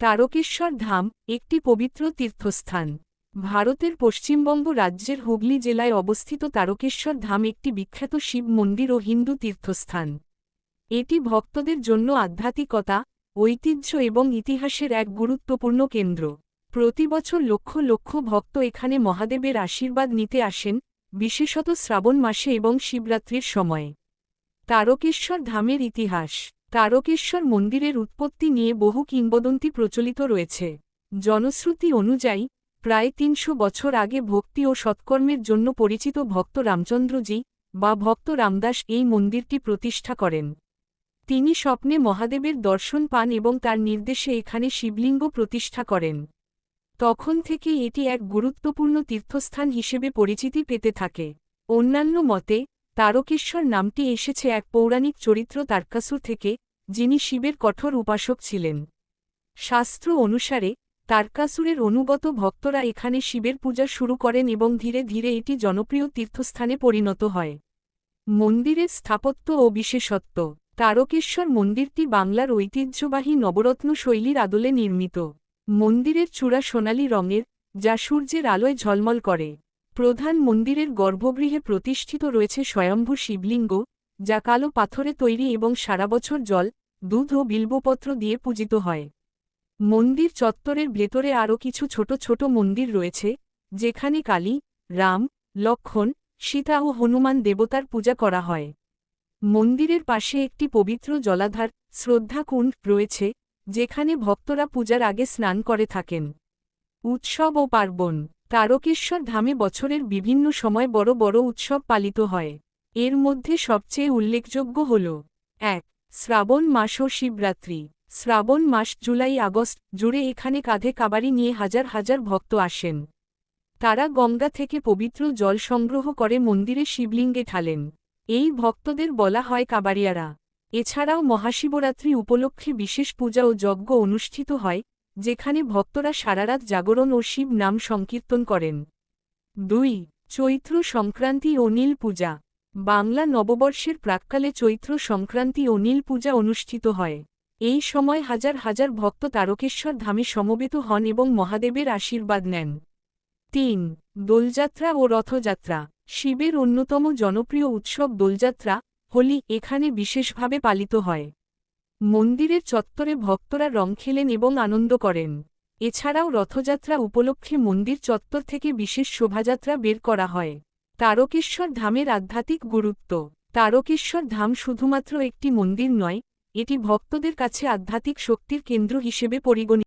তারকেশ্বর ধাম, একটি পবিত্র তীর্থস্থান। ভারতের পশ্চিমবঙ্গ রাজ্যের হুগলি জেলায় অবস্থিত তারকেশ্বর ধাম একটি বিখ্যাত শিব মন্দির ও হিন্দু তীর্থস্থান। এটি ভক্তদের জন্য আধ্যাত্মিকতা, ঐতিহ্য এবং ইতিহাসের এক গুরুত্বপূর্ণ কেন্দ্র। প্রতি বছর লক্ষ লক্ষ ভক্ত এখানে মহাদেবের আশীর্বাদ নিতে আসেন, বিশেষত শ্রাবণ মাসে এবং শিবরাত্রির সময়ে। তারকেশ্বর ধামের ইতিহাস তারকেশ্বর মন্দিরের উৎপত্তি নিয়ে বহু কিংবদন্তি প্রচলিত রয়েছে। জনশ্রুতি অনুযায়ী, প্রায় তিনশো বছর আগে ভক্তি ও সৎকর্মের জন্য পরিচিত ভক্ত রামচন্দ্রজি বা ভক্ত রামদাস এই মন্দিরটি প্রতিষ্ঠা করেন। তিনি স্বপ্নে মহাদেবের দর্শন পান এবং তার নির্দেশে এখানে শিবলিঙ্গ প্রতিষ্ঠা করেন। তখন থেকে এটি এক গুরুত্বপূর্ণ তীর্থস্থান হিসেবে পরিচিতি পেতে থাকে। অন্যান্য মতে, তারকেশ্বর নামটি এসেছে এক পৌরাণিক চরিত্র তার্কাসুর থেকে যিনি শিবের কঠোর উপাসক ছিলেন। শাস্ত্র অনুসারে, তারকাসুরের অনুগত ভক্তরা এখানে শিবের পূজা শুরু করেন এবং ধীরে ধীরে এটি জনপ্রিয় তীর্থস্থানে পরিণত হয়। মন্দিরের স্থাপত্য ও বিশেষত্ব। তারকেশ্বর মন্দিরটি বাংলার ঐতিহ্যবাহী নবরত্ন শৈলীর আদলে নির্মিত। মন্দিরের চূড়া সোনালি রঙের, যা সূর্যের আলোয় ঝলমল করে। প্রধান মন্দিরের গর্ভগৃহে প্রতিষ্ঠিত রয়েছে স্বয়ম্ভু শিবলিঙ্গ যা কালো পাথরে তৈরি এবং সারা বছর জল, দুধ ও বিল্বপত্র দিয়ে পূজিত হয়। মন্দির চত্বরের ভেতরে আরও কিছু ছোট ছোট মন্দির রয়েছে, যেখানে কালী, রাম লক্ষণ সীতা ও হনুমান দেবতার পূজা করা হয়। মন্দিরের পাশে একটি পবিত্র জলাধার শ্রদ্ধাকুণ্ড রয়েছে, যেখানে ভক্তরা পূজার আগে স্নান করে থাকেন। উৎসব ও পার্বণ, তারকেশ্বর ধামে বছরের বিভিন্ন সময় বড় বড় উৎসব পালিত হয়। এর মধ্যে সবচেয়ে উল্লেখযোগ্য হল, এক, শ্রাবণ মাস ও শিবরাত্রি। শ্রাবণ মাস জুলাই আগস্ট জুড়ে এখানে কাঁধে কাবাড়ি নিয়ে হাজার হাজার ভক্ত আসেন। তারা গঙ্গা থেকে পবিত্র জল সংগ্রহ করে মন্দিরে শিবলিঙ্গে ঢালেন। এই ভক্তদের বলা হয় কাবাড়িয়ারা। এছাড়াও মহাশিবরাত্রি উপলক্ষে বিশেষ পূজা ও যজ্ঞ অনুষ্ঠিত হয়, যেখানে ভক্তরা সারারাত জাগরণ ও শিব নাম সংকীর্তন করেন। দুই, চৈত্র সংক্রান্তি ও নীল পূজা। বাংলা নববর্ষের প্রাক্কালে চৈত্র সংক্রান্তি ও নীল পূজা অনুষ্ঠিত হয়। এই সময় হাজার হাজার ভক্ত তারকেশ্বর ধামে সমবেত হন এবং মহাদেবের আশীর্বাদ নেন। তিন, দোলযাত্রা ও রথযাত্রা। শিবের অন্যতম জনপ্রিয় উৎসব দোলযাত্রা, হোলি, এখানে বিশেষভাবে পালিত হয়। মন্দিরের চত্বরে ভক্তরা রং খেলেন এবং আনন্দ করেন। এছাড়াও রথযাত্রা উপলক্ষে মন্দির চত্বর থেকে বিশেষ শোভাযাত্রা বের করা হয়। তারকেশ্বর ধামের আধ্যাত্মিক গুরুত্ব। তারকেশ্বর ধাম শুধুমাত্র একটি মন্দির নয়, এটি ভক্তদের কাছে আধ্যাত্মিক শক্তির কেন্দ্র হিসেবে পরিগণিত